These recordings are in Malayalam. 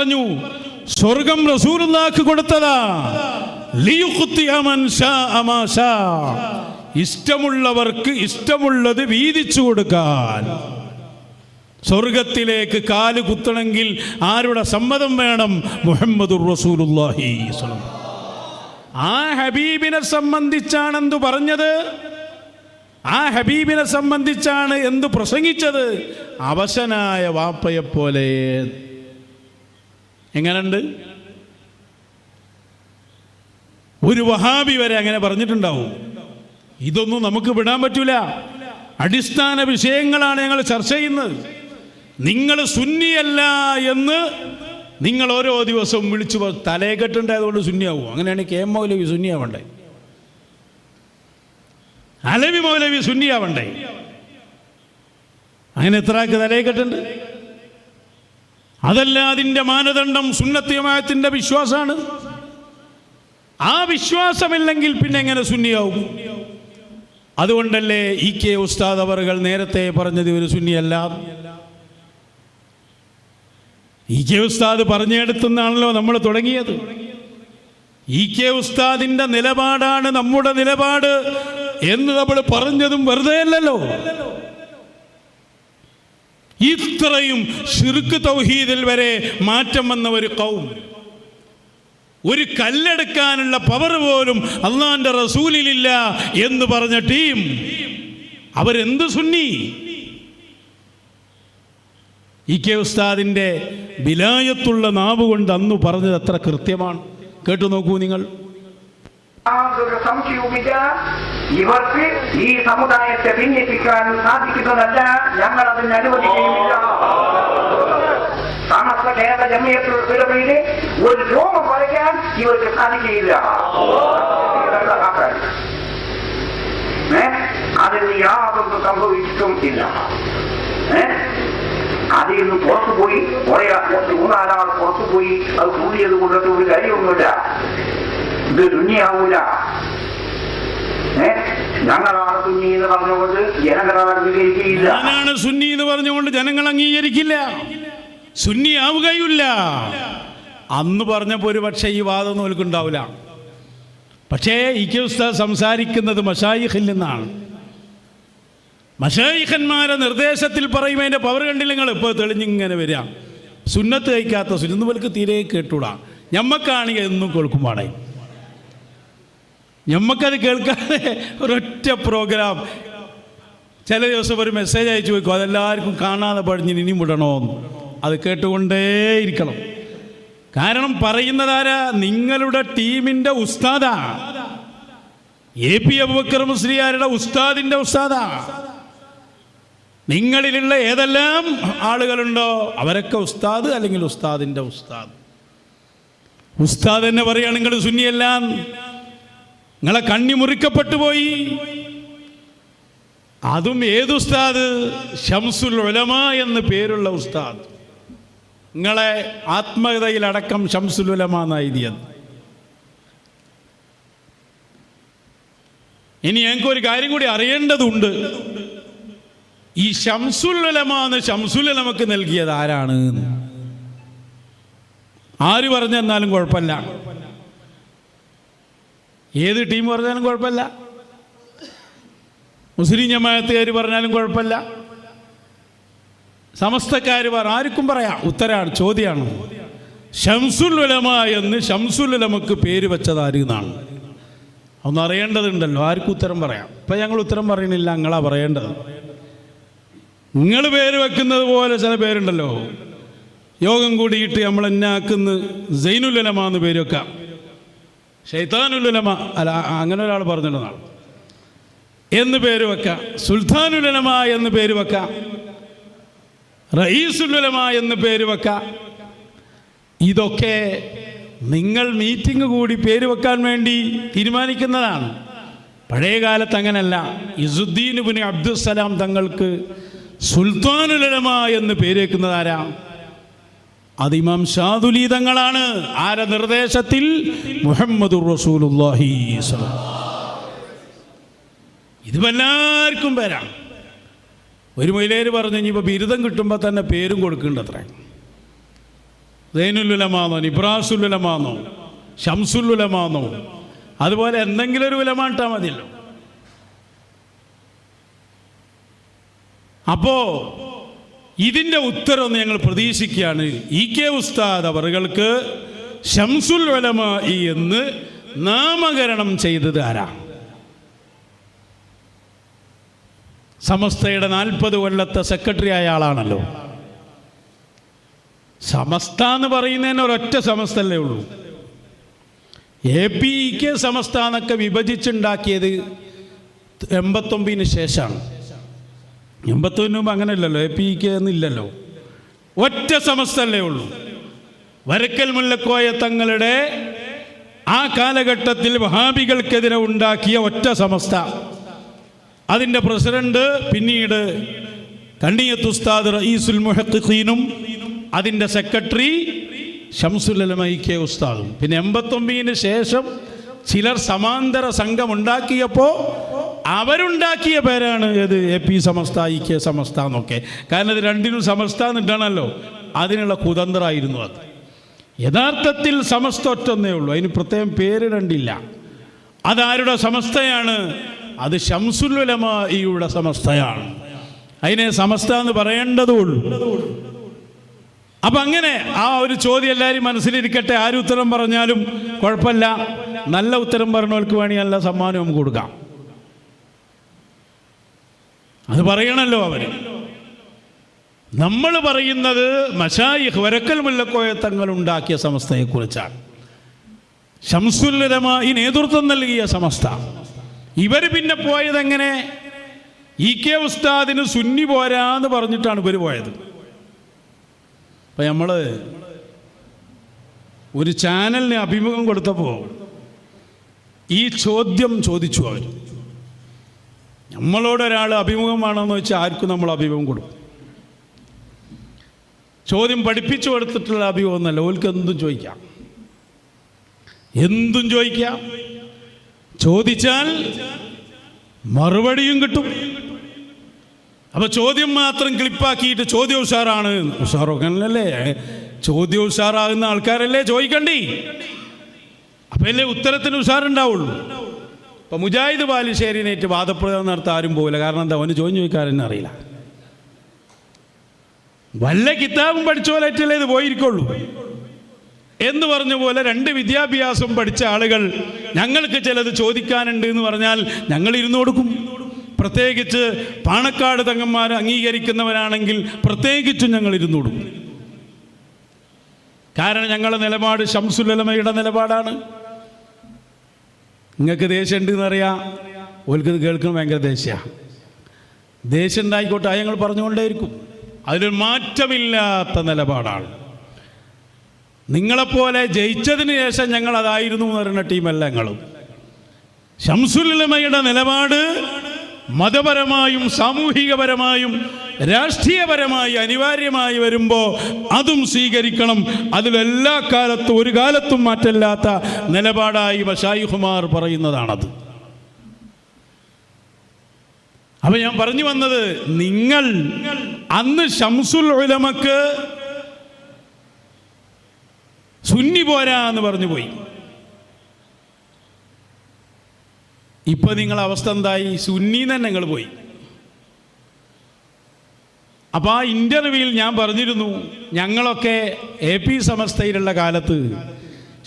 പറഞ്ഞു സ്വർഗം റസൂലുള്ളാഹിക്ക് കൊടുത്തതാ. ഇഷ്ടമുള്ളവർക്ക് ഇഷ്ടമുള്ളത് വീതിച്ചു കൊടുക്കാൻ. സ്വർഗത്തിലേക്ക് കാൽ കുത്തണമെങ്കിൽ ആരുടെ സമ്മതം വേണം? മുഹമ്മദുർ സ്വല്ലല്ലാഹു ആ ഹബീബിനെ സംബന്ധിച്ചാണ് എന്തു പറഞ്ഞത്? ആ ഹബീബിനെ സംബന്ധിച്ചാണ് എന്തു പ്രസംഗിച്ചത്? അവശനായ വാപ്പയെപ്പോലെ എങ്ങനുണ്ട് ഒരു വഹാബി വരെ അങ്ങനെ പറഞ്ഞിട്ടുണ്ടാവും. ഇതൊന്നും നമുക്ക് വിടാൻ പറ്റൂല. അടിസ്ഥാന വിഷയങ്ങളാണ് ഞങ്ങൾ ചർച്ച ചെയ്യുന്നത്. നിങ്ങൾ സുന്നിയല്ല എന്ന് നിങ്ങൾ ഓരോ ദിവസവും വിളിച്ചു തലേ കെട്ടുണ്ടായതുകൊണ്ട് സുന്നിയാവും. അങ്ങനെയാണ് കെ എം മൗലവി സുന്നിയാവണ്ടേ? അലവി മൗലവി സുന്നിയാവണ്ടേ? അങ്ങനെ എത്ര ആൾക്ക് തലയെ കെട്ടുണ്ട് അതല്ല അതിന്റെ മാനദണ്ഡം സുന്നത്തിയമായത്തിന്റെ വിശ്വാസമാണ്. ആ വിശ്വാസമില്ലെങ്കിൽ പിന്നെ എങ്ങനെ സുന്നിയാവും? അതുകൊണ്ടല്ലേ ഇ കെ ഉസ്താദ് അവറുകൾ നേരത്തെ പറഞ്ഞത് ഒരു സുന്നിയല്ല. ഇ കെ ഉസ്താദ് പറഞ്ഞെടുത്തുനിന്നാണല്ലോ നമ്മൾ തുടങ്ങിയത്. ഇ കെ ഉസ്താദിന്റെ നിലപാടാണ് നമ്മുടെ നിലപാട് എന്ന് നമ്മൾ പറഞ്ഞതും വെറുതെ അല്ലല്ലോ ഇത്രയും ഷിർക്ക് തൗഹീദിൽ വരെ മാറ്റം വന്ന ഒരു കൗം. ഒരു കല്ലെടുക്കാനുള്ള പവർ പോലും അള്ളാന്റെ റസൂലിലില്ല എന്ന് പറഞ്ഞ ടീം അവരെന്ത് സുന്നി? ഇ കെ ഉസ്താദിന്റെ വിലായത്തുള്ള നാവുകൊണ്ട് അന്ന് പറഞ്ഞത് അത്ര കൃത്യമാണ്. കേട്ടു നോക്കൂ നിങ്ങൾ. യാതൊരു സംശയവുമില്ല ഇവർക്ക് ഈ സമുദായത്തെ ഭിന്നിപ്പിക്കാൻ സാധിക്കുന്നതല്ല ഞങ്ങൾ അതിന് അനുവദിക്കുകയുമില്ല സമസ്ത കേരള ജമിയത്തുൽ ഉലമയിലെ ഒരു രോമം വരയ്ക്കാൻ ഇവർക്ക് സാധിക്കുകയില്ല ഏ? അതിന് യാതൊന്നും സംഭവിച്ചിട്ടും ഇല്ല ഏ? അതിൽ നിന്ന് പുറത്തു പോയി കുറെ കുറച്ച് മൂന്നാലാൾ പുറത്തു പോയി അത് കൂടിയത് കൊണ്ടൊക്കെ ഒരു കാര്യമൊന്നുമില്ല ഇത് തുന്നിയാവൂല. ഞങ്ങളാണ് തുന്നി എന്ന് പറഞ്ഞുകൊണ്ട് ജനങ്ങളാണ് അംഗീകരിക്കുകയില്ല. ഞാനാണ് സുന്നി എന്ന് പറഞ്ഞുകൊണ്ട് ജനങ്ങൾ അംഗീകരിക്കില്ല. സുന്നി ആവുകയില്ല അന്ന് പറഞ്ഞപ്പോൾ ഒരു പക്ഷേ ഈ വാദം നോൽക്കുണ്ടാവില്ല പക്ഷേ ഇക്യുസ്ത സംസാരിക്കുന്നത് മഷായിഖിൽ നിന്നാണ്. മഷായിഖന്മാരെ നിർദ്ദേശത്തിൽ പറയുന്നതിന്റെ പവർ കണ്ടില്ല നിങ്ങൾ? ഇപ്പോൾ തെളിഞ്ഞിങ്ങനെ വരിക. സുന്നത്ത് കഴിക്കാത്ത സുന്നുപോലെ തീരെ കേട്ടൂടാ. ഞമ്മക്കാണെങ്കിൽ എന്നും കേൾക്കുമ്പാടേ ഞമ്മക്കത് കേൾക്കാതെ ഒരൊറ്റ പ്രോഗ്രാം ചില ദിവസം ഒരു മെസ്സേജ് അയച്ചു വയ്ക്കും അതെല്ലാവർക്കും കാണാതെ പഠിഞ്ഞ് ഇനിയും വിടണമെന്ന് അത് കേട്ടുകൊണ്ടേയിരിക്കണം. കാരണം പറയുന്നതാരാ? നിങ്ങളുടെ ടീമിന്റെ ഉസ്താദാ. എ പി അബുബക്കർ മുസ്ലിയാരുടെ ഉസ്താദിന്റെ ഉസ്താദാ. നിങ്ങളിലുള്ള ഏതെല്ലാം ആളുകളുണ്ടോ അവരൊക്കെ ഉസ്താദ് അല്ലെങ്കിൽ ഉസ്താദിന്റെ ഉസ്താദ്? ഉസ്താദ് തന്നെ പറയുകയാണ് നിങ്ങൾ സുന്നിയെല്ലാം നിങ്ങളെ കണ്ണി മുറിക്കപ്പെട്ടു പോയി. അതും ഏത് ഉസ്താദ്? ഷംസുൽ ഉലമ എന്ന് പേരുള്ള ഉസ്താദ്. നിങ്ങളെ ആത്മകഥയിലടക്കം ഷംസുൽ ഉലമ എന്ന് എഴുതിയത്. ഇനി ഞങ്ങൾക്ക് ഒരു കാര്യം കൂടി അറിയേണ്ടതുണ്ട്. ഈ ഷംസുൽ ഉലമ എന്ന് ഷംസുൽ ഉലമക്ക് നൽകിയത് ആരാണ്. ആര് പറഞ്ഞെന്നാലും കുഴപ്പമില്ല. ഏത് ടീം പറഞ്ഞാലും കുഴപ്പമില്ല. മുസ്ലിം ജമാഅത്തുകാർ പറഞ്ഞാലും കുഴപ്പമില്ല. സമസ്തക്കാർ പറ ആർക്കും പറയാം. ഉത്തരാണ് ചോദ്യമാണ്. ഷംസുൽ ഉലമ എന്ന് ഷംസുൽ ഉലമക്ക് പേര് വെച്ചത് ആരുന്നാണ് ഒന്നറിയേണ്ടതുണ്ടല്ലോ ആർക്കും ഉത്തരം പറയാം. ഇപ്പം ഞങ്ങൾ ഉത്തരം പറയണില്ല നിങ്ങളാ പറയേണ്ടത്. നിങ്ങൾ പേര് വെക്കുന്നത് പോലെ ചില പേരുണ്ടല്ലോ. യോഗം കൂടിയിട്ട് നമ്മൾ എന്നാക്കുന്ന എന്ന് പേര് വെക്കാം. ഷെയ്ത്താനുലമ അല്ല അങ്ങനെ ഒരാൾ പറഞ്ഞിട്ടുള്ളതാണ് എന്ന് പേര് വെക്കാം. സുൽത്താനുലമ എന്ന് പേര് വെക്കാം. റയീസുലമ എന്ന് പേര് വെക്കാം. ഇതൊക്കെ നിങ്ങൾ മീറ്റിംഗ് കൂടി പേര് വെക്കാൻ വേണ്ടി തീരുമാനിക്കുന്നതാണ്. പഴയ കാലത്ത് അങ്ങനല്ല. ഇസുദ്ദീൻ ബുനി അബ്ദുസലാം തങ്ങൾക്ക് സുൽത്താനുലമ എന്ന് പേരേക്കുന്നതാരാണ് അത് ഇമാം ആര തങ്ങളാണ് ആരെ നിർദ്ദേശത്തിൽ? മുഹമ്മദുർ റസൂലുള്ളാഹി സ്വല്ലല്ലാഹു ഇത് എല്ലാവർക്കും പേരാണ്. ഒരു മൊയിലേര് പറഞ്ഞു ഇനിയിപ്പോൾ ബിരുദം കിട്ടുമ്പോൾ തന്നെ പേരും കൊടുക്കുന്നുണ്ട് അത്ര ദൈനുലുലമാന്നോ നിബ്രാസുലുലമാന്നോ അതുപോലെ എന്തെങ്കിലും ഒരു വിലമാട്ടാ മതിയല്ലോ. അപ്പോ ഇതിന്റെ ഉത്തരവെന്ന് ഞങ്ങൾ പ്രതീക്ഷിക്കുകയാണ്. ഇ കെ ഉസ്താദ് അവറുകൾക്ക് ഷംസുൽ വലമായി എന്ന് നാമകരണം ചെയ്തത് ആരാ? സമസ്തയുടെ നാൽപ്പത് കൊല്ലത്തെ സെക്രട്ടറി ആയ ആളാണല്ലോ. സമസ്ത എന്ന് പറയുന്നതിന് ഒരൊറ്റ സമസ്തല്ലേ ഉള്ളൂ. എ പി കെ സമസ്ത എന്നൊക്കെ വിഭജിച്ചുണ്ടാക്കിയത് എൺപത്തൊമ്പതിന് ശേഷമാണ്. എൺപത്തൊന്നിന് മുമ്പ് അങ്ങനെയല്ലല്ലോ എ പി കെ എന്നില്ലല്ലോ. ഒറ്റ സമസ്തല്ലേ ഉള്ളൂ. വരക്കൽ മുല്ലക്കോയ തങ്ങളുടെ ആ കാലഘട്ടത്തിൽ വഹാബികൾക്കെതിരെ ഉണ്ടാക്കിയ ഒറ്റ സമസ്ത. അതിന്റെ പ്രസിഡന്റ് പിന്നീട് കണ്ണിയത്ത് ഉസ്താദ് റയീസുൽ മുഹത്തീനും അതിന്റെ സെക്രട്ടറി ഷംസുലമ കെ ഉസ്താദും. പിന്നെ എൺപത്തൊമ്പതിന് ശേഷം ചിലർ സമാന്തര സംഘം ഉണ്ടാക്കിയപ്പോൾ അവരുണ്ടാക്കിയ പേരാണ് ഏത്? A P Samastha E K Samastha എന്നൊക്കെ. കാരണം ഇത് രണ്ടിനും സമസ്ത എന്നിട്ടാണല്ലോ. അതിനുള്ള കുതന്ത്രമായിരുന്നു അത്. യഥാർത്ഥത്തിൽ സമസ്ത ഒറ്റൊന്നേ ഉള്ളൂ. അതിന് പ്രത്യേകം പേര് രണ്ടില്ല. അതാരുടെ സമസ്തയാണ്? അത് ഷംസുലുലമയുടെ സമസ്തയാണ്. അതിനെ സമസ്ത എന്ന് പറയേണ്ടതുള്ളൂ. അപ്പൊ അങ്ങനെ ആ ഒരു ചോദ്യം എല്ലാവരും മനസ്സിലിരിക്കട്ടെ. ആര് ഉത്തരം പറഞ്ഞാലും കുഴപ്പമില്ല. നല്ല ഉത്തരം പറഞ്ഞവർക്ക് വേണമെങ്കിൽ നല്ല സമ്മാനം നമുക്ക് കൊടുക്കാം. അത് പറയണല്ലോ അവർ. നമ്മൾ പറയുന്നത് മഷായിഹ് വരക്കൽ മുല്ലക്കോയ തങ്ങൾ ഉണ്ടാക്കിയ സമസ്തയെക്കുറിച്ചാണ്. ഷംസുല്ലരമ ഈ നേതൃത്വം നൽകിയ സമസ്ത. ഇവർ പിന്നെ പോയത് എങ്ങനെ ഇ കെ ഉസ്താദിന് സുന്നി പോരാന്ന് പറഞ്ഞിട്ടാണ് ഇവർ പോയത്. അപ്പം നമ്മൾ ഒരു ചാനലിന് അഭിമുഖം കൊടുത്തപ്പോൾ ഈ ചോദ്യം ചോദിച്ചു അവർ നമ്മളോട് ഒരാൾ അഭിമുഖമാണെന്ന് വെച്ചാൽ ആർക്കും നമ്മൾ അഭിമുഖം കൊടുക്കും. ചോദ്യം പഠിപ്പിച്ചു കൊടുത്തിട്ടുള്ള അഭിമുഖം എന്നല്ല ഓൽക്ക് എന്തും ചോദിക്കാം. എന്തും ചോദിക്കാം. ചോദിച്ചാൽ മറുപടിയും കിട്ടും. അപ്പൊ ചോദ്യം മാത്രം ക്ലിപ്പാക്കിയിട്ട് ചോദ്യം ഉഷാറാണ്. ഉഷാറൊക്കെ ചോദ്യം ഉഷാറാകുന്ന ആൾക്കാരല്ലേ ചോദിക്കണ്ടി? അപ്പല്ലേ ഉത്തരത്തിന് ഉഷാറുണ്ടാവുള്ളൂ. ഇപ്പൊ മുജാഹിദ് ബാലുശ്ശേരിനേറ്റ് വാദപ്രയോഗം നടത്താൻ ആരും പോകില്ല കാരണം എന്താ? അവന് ചോദിച്ചു ചോദിക്കാരെന്നെ അറിയില്ല. വല്ല കിതാബും പഠിച്ച പോലെ ഏറ്റല്ലേ ഇത് പോയിരിക്കുള്ളൂ. എന്ന് പറഞ്ഞ പോലെ രണ്ട് വിദ്യാഭ്യാസം പഠിച്ച ആളുകൾ ഞങ്ങൾക്ക് ചിലത് ചോദിക്കാനുണ്ട് എന്ന് പറഞ്ഞാൽ ഞങ്ങൾ ഇരുന്ന് കൊടുക്കും. പ്രത്യേകിച്ച് പാണക്കാട് തങ്ങന്മാർ അംഗീകരിക്കുന്നവരാണെങ്കിൽ പ്രത്യേകിച്ചും ഞങ്ങൾ ഇരുന്ന് കൊടുക്കും. കാരണം ഞങ്ങളുടെ നിലപാട് ഷംസുലമയുടെ നിലപാടാണ്. നിങ്ങൾക്ക് ദേഷ്യമുണ്ട് എന്നറിയാം ഓൽക്കത് കേൾക്കണം ഭയങ്കര ദേഷ്യമാണ് ദേഷ്യം. ഉണ്ടായിക്കോട്ടെ അത് ഞങ്ങൾ പറഞ്ഞുകൊണ്ടേയിരിക്കും. അതിലൊരു മാറ്റമില്ലാത്ത നിലപാടാണ്. നിങ്ങളെപ്പോലെ ജയിച്ചതിന് ശേഷം ഞങ്ങൾ അതായിരുന്നു എന്ന് പറയുന്ന ടീമല്ല ഞങ്ങളും. ഷംസുലമയുടെ നിലപാട് മതപരമായും സാമൂഹികപരമായും രാഷ്ട്രീയപരമായി അനിവാര്യമായി വരുമ്പോൾ അതും സ്വീകരിക്കണം. അതിലെല്ലാ കാലത്തും ഒരു കാലത്തും മാറ്റമില്ലാത്ത നിലപാടായി മഷായിഹുമാർ പറയുന്നതാണത്. അപ്പൊ ഞാൻ പറഞ്ഞു വന്നത് നിങ്ങൾ അന്ന് ഷംസുൽ ഉലമക്ക് സുന്നി പോരാ എന്ന് പറഞ്ഞു പോയി. ഇപ്പൊ നിങ്ങൾ അവസ്ഥ എന്തായി? സുന്നി തന്നെ നിങ്ങൾ പോയി. അപ്പോൾ ആ ഇന്റർവ്യൂവിൽ ഞാൻ പറഞ്ഞിരുന്നു ഞങ്ങളൊക്കെ എ പി സമസ്തയിലുള്ള കാലത്ത്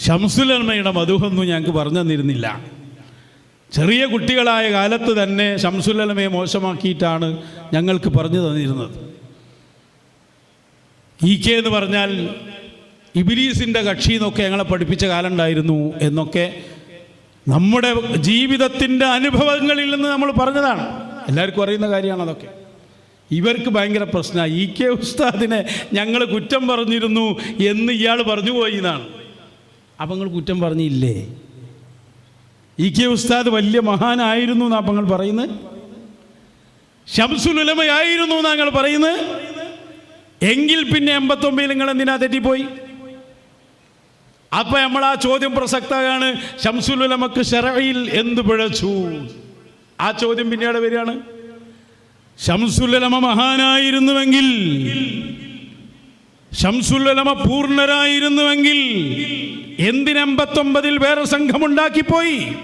ഷംസുലന്മയുടെ മധുഹൊന്നും ഞങ്ങൾക്ക് പറഞ്ഞു തന്നിരുന്നില്ല. ചെറിയ കുട്ടികളായ കാലത്ത് തന്നെ ഷംസുലമയെ മോശമാക്കിയിട്ടാണ് ഞങ്ങൾക്ക് പറഞ്ഞു തന്നിരുന്നത്. ഇ കെ എന്ന് പറഞ്ഞാൽ ഇബിലീസിന്റെ കക്ഷി എന്നൊക്കെ ഞങ്ങളെ പഠിപ്പിച്ച കാലം ഉണ്ടായിരുന്നു എന്നൊക്കെ നമ്മുടെ ജീവിതത്തിന്റെ അനുഭവങ്ങളിൽ നിന്ന് നമ്മൾ പറഞ്ഞതാണ്. എല്ലാവർക്കും അറിയുന്ന കാര്യമാണ് അതൊക്കെ. ഇവർക്ക് ഭയങ്കര പ്രശ്നമാണ് ഇ കെ ഉസ്താദിനെ ഞങ്ങൾ കുറ്റം പറഞ്ഞിരുന്നു എന്ന് ഇയാൾ പറഞ്ഞു പോയി എന്നാണ്. അപ്പം നിങ്ങൾ കുറ്റം പറഞ്ഞില്ലേ? ഇ കെ ഉസ്താദ് വലിയ മഹാനായിരുന്നു എന്നാ അപ്പം നിങ്ങൾ പറയുന്നത്? ഷംസുലുലമയായിരുന്നു എന്നാ നിങ്ങൾ പറയുന്നത്? എങ്കിൽ പിന്നെ എൺപത്തൊമ്പതിൽ നിങ്ങൾ എന്തിനാ തെറ്റിപ്പോയി? അപ്പൊ നമ്മൾ ആ ചോദ്യം പ്രസക്തമാണ് ഷംസുലുലമക്ക് ഷെറയിൽ എന്ത് പിഴച്ചു? ആ ചോദ്യം പിന്നീട് വരികയാണ്. ഷംസുലമ മഹാനായിരുന്നുവെങ്കിൽ ശംസുലമ പൂർണരായിരുന്നുവെങ്കിൽ എന്തിനെമ്പത്തൊമ്പതിൽ വേറെ സംഘമുണ്ടാക്കിപ്പോയി?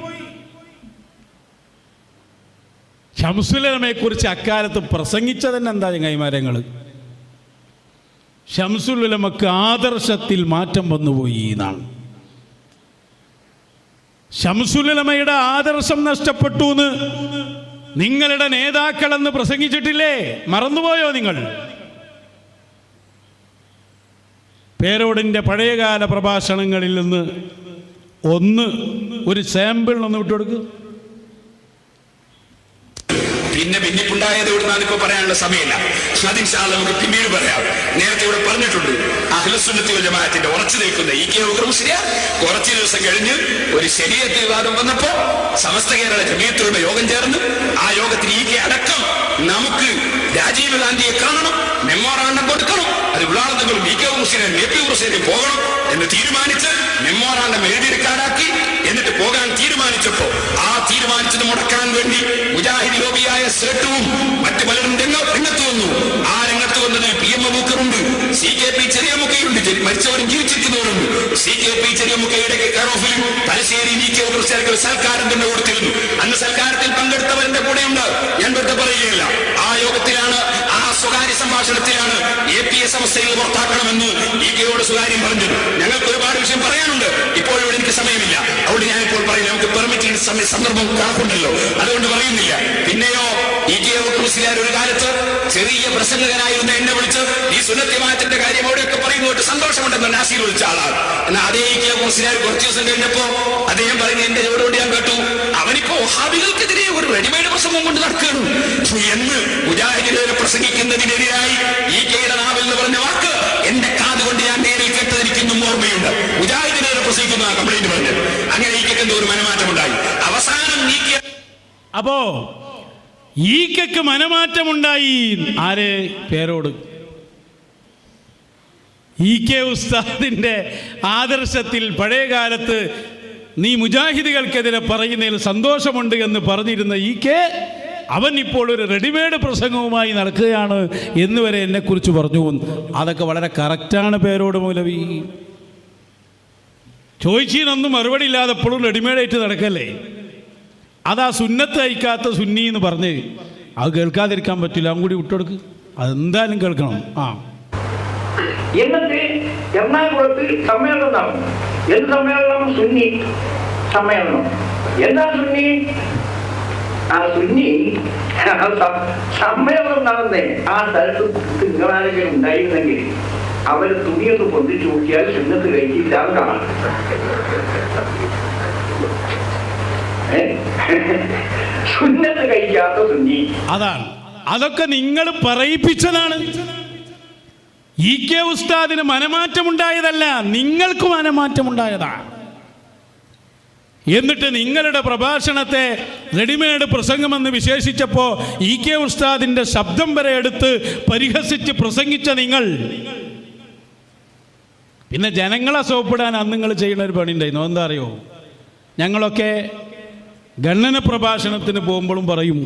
ശംസുലമയെ കുറിച്ച് അക്കാലത്ത് പ്രസംഗിച്ചതന്നെ എന്താ ചങ്ങായിമാരങ്ങൾ ഷംസുലമക്ക് ആദർശത്തിൽ മാറ്റം വന്നുപോയി എന്നാണ്. ഷംസുലമയുടെ ആദർശം നഷ്ടപ്പെട്ടു എന്ന് നിങ്ങളുടെ നേതാക്കളെന്ന് പ്രസംഗിച്ചിട്ടില്ലേ? മറന്നുപോയോ നിങ്ങൾ? പേരോടിന്റെ പഴയകാല പ്രഭാഷണങ്ങളിൽ നിന്ന് ഒന്ന് ഒരു സാമ്പിൾ ഒന്ന് വിട്ടുകൊടുക്കുക പിന്നെ ഭിന്നിപ്പുണ്ടായത് എവിടുന്നാണ് ഇപ്പൊ പറയാനുള്ള സമയമില്ല. അതിൻഷാല്ല നമുക്ക് പിന്നീട് പറയാം. നേരത്തെ ഇവിടെ പറഞ്ഞിട്ടുണ്ട് അഖിലസുന്നത്തി ജമാഅത്തിന്റെ ഉറച്ചു നിൽക്കുന്ന ഈ കെ ഉഗ്രമുസ്ലിയ കുറച്ചു ദിവസം കഴിഞ്ഞ് ഒരു ശരീരത്തിൽ വിവാദം വന്നപ്പോ സമസ്ത കേരള ജമീത്തുകളുടെ യോഗം ചേർന്ന് ആ യോഗത്തിൽ ഈ കെ അടക്കം നമുക്ക് രാജീവ് ഗാന്ധിയെ കാണണം മെമ്മോറാണ്ടം കൊടുക്കണം അത് വിളാളെങ്കിലും ഇ കെ മുസ്ലിം എ പി പോകണം എന്ന് തീരുമാനിച്ച് മെമ്മോറാണ്ടം എഴുതിയെടുക്കാനാക്കി എന്നിട്ട് പോകാൻ തീരുമാനിച്ചപ്പോ സൽക്കാരം തന്നെ കൊടുത്തിരുന്നു അന്ന് സൽക്കാരത്തിൽ പങ്കെടുത്തവരുടെ കൂടെയുണ്ട്. ഞാൻ വെറുതെ പറയുകയില്ല. ആ യോഗത്തിലാണ് ആ സ്വകാര്യ സംഭാഷണത്തിലാണ് എ പി എസ് അവസ്ഥയിൽ പുറത്താക്കണമെന്ന് ഇ കെയോട് സ്വകാര്യം പറഞ്ഞത്. ഞങ്ങൾക്ക് ഒരുപാട് വിഷയം പറയാനുണ്ട്. ഇപ്പോഴും ഇവിടെ എനിക്ക് സമയമില്ല. അതുകൊണ്ട് ഞാൻ ഇപ്പോൾ പറയുന്നത് നമുക്ക് പെർമിറ്റിന് സന്ദർഭം കണക്കുണ്ടല്ലോ. അതുകൊണ്ട് പറയുന്നില്ല. പിന്നെയോ ഇ കെ ഒരു കാലത്ത് ചെറിയ പ്രസംഗകനായിരുന്ന എന്നെ വിളിച്ച് ഈ സുനത്യമാറ്റത്തിന്റെ കാര്യം അവിടെയൊക്കെ പറയുന്നോട്ട് സന്തോഷമുണ്ടെന്ന് നാസിർ വിളിച്ച ആളാണ്. എന്നാൽ അതേ കെ കുറച്ച് ദിവസം കഴിഞ്ഞപ്പോ അദ്ദേഹം പറഞ്ഞു എന്റെ ചോടോട് ഞാൻ കേട്ടു. അവനിപ്പോ ഹാബികൾക്കെതിരെ ഒരു റെഡിമെയ്ഡ് പ്രസംഗം കൊണ്ട് നടക്കുകയാണ്. എന്ന് മുജാഹിദിനെ പ്രസംഗിക്കുന്നതിനെതിരായി ഈ കെയുടെ എന്ന് പറഞ്ഞ വാക്ക് എന്റെ കാത് കൊണ്ട് ഞാൻ നേരിൽ കേട്ടതിരിക്കുന്നു ഓർമ്മയുണ്ട്. മുജാഹിദിനെ പ്രസംഗിക്കുന്ന കംപ്ലൈന്റ് പറഞ്ഞത് അങ്ങനെ ഈ കെക്ക് ഒരു മനമാറ്റമുണ്ടായി. അവസാനം നീക്കിയ അപ്പോ ഈക്കക്ക് മനമാറ്റമുണ്ടായി. ആരെ? പേരോട്. ഇ കെ ഉസ്താദിന്റെ ആദർശത്തിൽ പഴയ കാലത്ത് നീ മുജാഹിദികൾക്കെതിരെ പറയുന്നതിൽ സന്തോഷമുണ്ട് എന്ന് പറഞ്ഞിരുന്ന ഇ കെ അവൻ ഇപ്പോൾ ഒരു റെഡിമെയ്ഡ് പ്രസംഗവുമായി നടക്കുകയാണ് എന്ന് വരെ എന്നെക്കുറിച്ച് പറഞ്ഞു. അതൊക്കെ വളരെ കറക്റ്റാണ് പേരോട് മൂലവി. ചോദിച്ചതിനൊന്നും മറുപടി ഇല്ലാതെ എപ്പോഴും റെഡിമെയ്ഡായിട്ട് നടക്കല്ലേ? അതാ സുന്നത്ത് അയക്കാത്ത സുന്നി എന്ന് പറഞ്ഞ്. അത് കേൾക്കാതിരിക്കാൻ പറ്റില്ല. അവൻ കൂടി വിട്ടുകൊടുക്ക് അതെന്തായാലും കേൾക്കണം. ആ. എന്നിട്ട് എറണാകുളത്ത് സമ്മേളനം നടന്നു എന്ത് സമ്മേളനം? സുന്നി സമ്മേളനം. എന്താ സുന്നി? ആ സുന്നി സമ്മേളനം നടന്നേ. ആ സ്ഥലത്ത് നിങ്ങളാരെങ്കിലും ഉണ്ടായിരുന്നെങ്കിൽ അവർ തുണിയൊന്ന് പൊന്തിച്ചു നോക്കിയാൽ സുന്നത്ത് കഴിക്കില്ല. ഏ? അതാണ്. അതൊക്കെ നിങ്ങൾ പറയിപ്പിച്ചതാണ്. ഇ കെ ഉസ്താദിന് മനമാറ്റമുണ്ടായതല്ല നിങ്ങൾക്ക് മനമാറ്റമുണ്ടായതാണ്. എന്നിട്ട് നിങ്ങളുടെ പ്രഭാഷണത്തെ റെഡിമെയ്ഡ് പ്രസംഗമെന്ന് വിശേഷിച്ചപ്പോൾ ഇ കെ ഉസ്താദിന്റെ ശബ്ദം വരെ എടുത്ത് പരിഹസിച്ച് പ്രസംഗിച്ച നിങ്ങൾ. പിന്നെ ജനങ്ങളെ സോപ്പിടാൻ അന്ന് നിങ്ങൾ ചെയ്യുന്ന ഒരു പണി ഉണ്ടായിരുന്നു എന്താ അറിയോ? ഞങ്ങളൊക്കെ ഗണ്ണന പ്രഭാഷണത്തിന് പോകുമ്പോഴും പറയും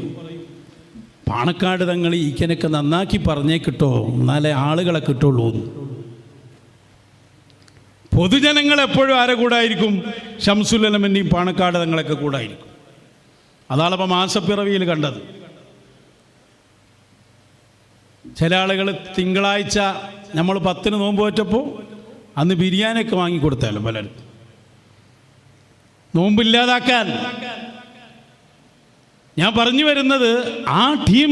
പാണക്കാട് തങ്ങൾ ഈക്കനൊക്കെ നന്നാക്കി പറഞ്ഞേ കിട്ടോ എന്നാലേ ആളുകളെ കിട്ടുള്ളൂ. പൊതുജനങ്ങൾ എപ്പോഴും ആരെ കൂടായിരിക്കും? ഷംസുലമന്റെയും പാണക്കാട് തങ്ങളൊക്കെ കൂടായിരിക്കും അതാണിപ്പോൾ മാസപ്പിറവിയിൽ കണ്ടത്. ചില ആളുകൾ തിങ്കളാഴ്ച നമ്മൾ പത്തിന് നോമ്പ് വെച്ചപ്പോൾ അന്ന് ബിരിയാണിയൊക്കെ വാങ്ങിക്കൊടുത്തല്ലോ പലരും. നോമ്പില്ലാതാക്കാൻ. ഞാൻ പറഞ്ഞു വരുന്നത് ആ ടീം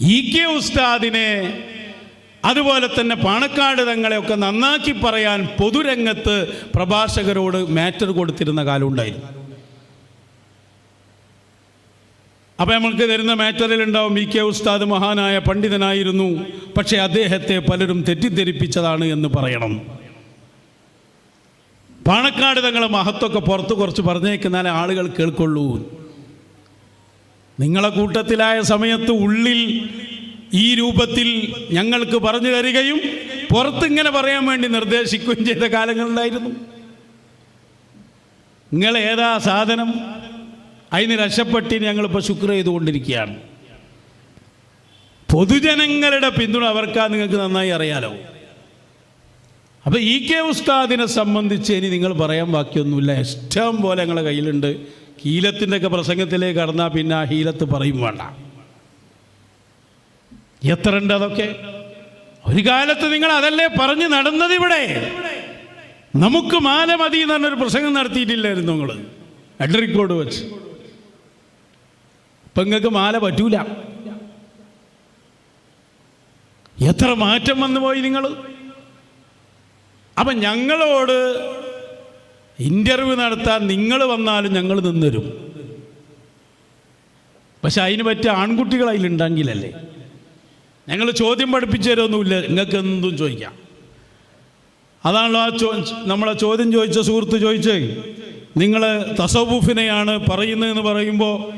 ഇ കെ ഉസ്താദിനെ അതുപോലെ തന്നെ പാണക്കാട് തങ്ങളെയൊക്കെ നന്നാക്കി പറയാൻ പൊതുരംഗത്ത് പ്രഭാഷകരോട് മാറ്റർ കൊടുത്തിരുന്ന കാലം ഉണ്ടായിരുന്നു. അപ്പം നമ്മൾക്ക് തരുന്ന മാറ്ററിൽ ഉണ്ടാവും ഇ കെ ഉസ്താദ് മഹാനായ പണ്ഡിതനായിരുന്നു പക്ഷേ അദ്ദേഹത്തെ പലരും തെറ്റിദ്ധരിപ്പിച്ചതാണ് എന്ന് പറയണം. പാണക്കാട് തങ്ങളെ മഹത്വമൊക്കെ പുറത്ത് കുറച്ച് പറഞ്ഞേക്കുന്നാലേ ആളുകൾ കേൾക്കൊള്ളൂ. നിങ്ങളെ കൂട്ടത്തിലായ സമയത്ത് ഉള്ളിൽ ഈ രൂപത്തിൽ ഞങ്ങൾക്ക് പറഞ്ഞു തരികയും പുറത്തിങ്ങനെ പറയാൻ വേണ്ടി നിർദ്ദേശിക്കുകയും ചെയ്ത കാലങ്ങളുണ്ടായിരുന്നു. നിങ്ങൾ ഏതാ സാധനം? അതിന് രക്ഷപ്പെട്ടി ഞങ്ങളിപ്പോൾ ശുക്ര ചെയ്തുകൊണ്ടിരിക്കുകയാണ്. പൊതുജനങ്ങളുടെ പിന്തുണ അവർക്കാ നിങ്ങൾക്ക് നന്നായി അറിയാലോ. അപ്പോൾ ഇ കെ ഉസ്താദിനെ സംബന്ധിച്ച് ഇനി നിങ്ങൾ പറയാൻ ബാക്കിയൊന്നുമില്ല. ഇഷ്ടം പോലെ ഞങ്ങളുടെ കയ്യിലുണ്ട്. ഹീലത്തിന്റെ ഒക്കെ പ്രസംഗത്തിലേക്ക് കടന്നാൽ പിന്നെ ആ ഹീലത്ത് പറയും വേണ്ട. എത്ര ഉണ്ട് അതൊക്കെ? ഒരു കാലത്ത് നിങ്ങൾ അതല്ലേ പറഞ്ഞു നടന്നത് ഇവിടെ? നമുക്ക് മാല മതി എന്ന് പറഞ്ഞൊരു പ്രസംഗം നടത്തിയിട്ടില്ലായിരുന്നു നിങ്ങൾ എഡറിക്കോട് വെച്ച്. ഇപ്പം നിങ്ങൾക്ക് മാല പറ്റൂല. എത്ര മാറ്റം വന്നു പോയി നിങ്ങൾ അപ്പം ഞങ്ങളോട് ഇന്റർവ്യൂ നടത്താൻ നിങ്ങൾ വന്നാലും ഞങ്ങൾ നിന്നരും. പക്ഷെ അതിന് പറ്റിയ ആൺകുട്ടികൾ അതിലുണ്ടെങ്കിലല്ലേ? ഞങ്ങൾ ചോദ്യം പഠിപ്പിച്ചു തരുമൊന്നുമില്ല. നിങ്ങൾക്ക് എന്തും ചോദിക്കാം. അതാണല്ലോ ആ ചോ നമ്മളെ ചോദ്യം ചോദിച്ച സുഹൃത്ത് ചോദിച്ചേ നിങ്ങൾ തസവുഫിനെയാണ് പറയുന്നതെന്ന് പറയുമ്പോൾ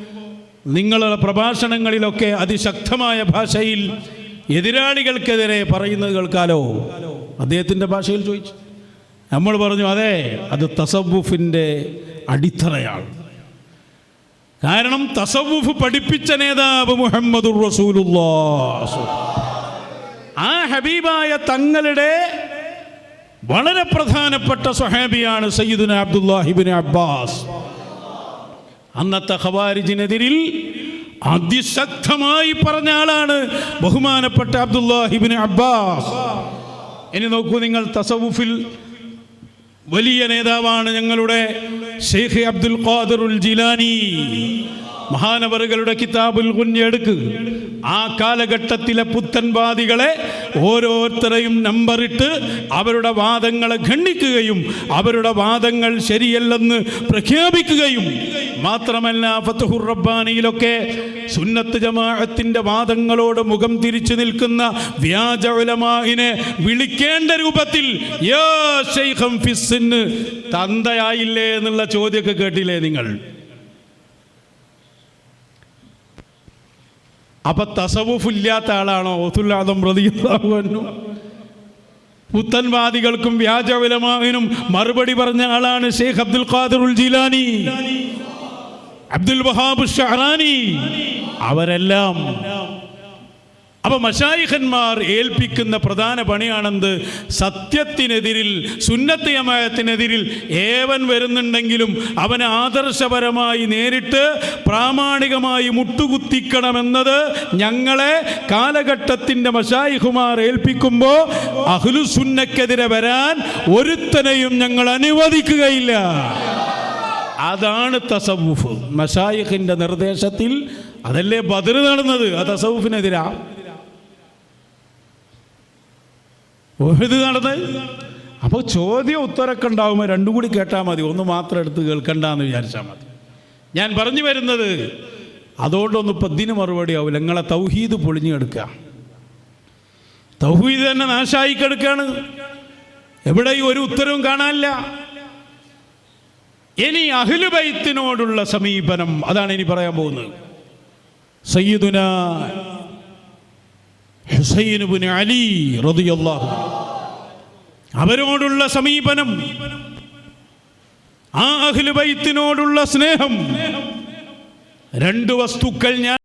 നിങ്ങളുടെ പ്രഭാഷണങ്ങളിലൊക്കെ അതിശക്തമായ ഭാഷയിൽ എതിരാളികൾക്കെതിരെ പറയുന്നത് കേൾക്കാലോ? അദ്ദേഹത്തിന്റെ ഭാഷയിൽ ചോദിച്ചു. നമ്മൾ പറഞ്ഞു അതെ അത് തസവുഫിന്റെ അടിത്തറയാണ്. കാരണം തസവുഫ് പഠിപ്പിച്ച നേതാവ് മുഹമ്മദ് ആ ഹബീബായ തങ്ങളുടെ വളരെ പ്രധാനപ്പെട്ട സ്വഹാബിയാണ് സയ്യിദുന അബ്ദുല്ലാഹിബിൻ അബ്ബാസ്. അന്നത്തെ ഖവാരിജിനെതിരിൽ അതിശക്തമായി പറഞ്ഞ ആളാണ് ബഹുമാനപ്പെട്ട അബ്ദുല്ലാഹിബിൻ അബ്ബാസ്. ഇനി നോക്കൂ നിങ്ങൾ തസവുഫിൽ വലിയ നേതാവാണ് ഞങ്ങളുടെ ഷെയ്ഖ് അബ്ദുൽ ഖാദിറുൽ ജിലാനി. മഹാനവറുകളുടെ കിതാബുൽ കുഞ്ഞെടുക്ക് ആ കാലഘട്ടത്തിലെ പുത്തൻവാദികളെ ഓരോരുത്തരെയും നമ്പറിട്ട് അവരുടെ വാദങ്ങളെ ഖണ്ഡിക്കുകയും അവരുടെ വാദങ്ങൾ ശരിയല്ലെന്ന് പ്രഖ്യാപിക്കുകയും മാത്രമല്ല ഫത്തുഹുർ റബ്ബാനിയിലൊക്കെ സുന്നത്ത് ജമാഅത്തിന്റെ വാദങ്ങളോട് മുഖം തിരിച്ചു നിൽക്കുന്ന വ്യാജ ഉലമാഇനെ വിളിക്കേണ്ട രൂപത്തിൽ തന്തയായില്ലേ എന്നുള്ള ചോദ്യമൊക്കെ കേട്ടില്ലേ നിങ്ങൾ? അപ്പൊ തസവുഫില്ലാത്ത ആളാണോ? ഓത്തുല്ലാദം പ്രതിയുന്നു പുത്തൻവാദികൾക്കും വ്യാജവിലമാവിനും മറുപടി പറഞ്ഞ ആളാണ് Sheikh Abdul Qadir ul Jilani. Abdul Wahab Shahrani. അവരെല്ലാം അപ്പൊ മഷായിഖന്മാർ ഏൽപ്പിക്കുന്ന പ്രധാന പണിയാണെന്ത്? സത്യത്തിനെതിരിൽ സുന്നത്ത് യമയത്തിനെതിരിൽ ഏവൻ വരുന്നുണ്ടെങ്കിലും അവനെ ആദർശപരമായി നേരിട്ട് പ്രാമാണികമായി മുട്ടുകുത്തിക്കണമെന്നത് ഞങ്ങളെ കാലഘട്ടത്തിന്റെ മഷായിഖുമാർ ഏൽപ്പിക്കുമ്പോൾ അഹ്ലുസുന്നക്കെതിരെ വരാൻ ഒരുത്തനെയും ഞങ്ങൾ അനുവദിക്കുകയില്ല. അതാണ് തസവുഫ് മഷായിഖിന്റെ നിർദ്ദേശത്തിൽ അതല്ലേ ബദർ നടന്നത്? ആ തസവുഫിനെതിരാ ഒഴുത് നടന്ന്. അപ്പോൾ ചോദ്യം ഉത്തരമൊക്കെ ഉണ്ടാവുമ്പോൾ രണ്ടും കൂടി കേട്ടാൽ മതി. ഒന്ന് മാത്രം എടുത്ത് കേൾക്കണ്ടെന്ന് വിചാരിച്ചാൽ മതി. ഞാൻ പറഞ്ഞു വരുന്നത് അതുകൊണ്ടൊന്ന് ഇതിന് മറുപടി ആവില്ല നിങ്ങളെ തൗഹീദ് പൊളിഞ്ഞെടുക്കുക തൗഹീദ് തന്നെ നാശായി കിടക്കുകയാണ് എവിടെയും ഒരു ഉത്തരവും കാണാനില്ല. ഇനി അഹിലുബൈത്തിനോടുള്ള സമീപനം അതാണ് ഇനി പറയാൻ പോകുന്നത്. സയ്യിദുന ഹുസൈൻ അലി റളിയല്ലാഹു അവരോടുള്ള സമീപനം ആ അഖിലുബൈത്തിനോടുള്ള സ്നേഹം രണ്ട് വസ്തുക്കൾ ഞാൻ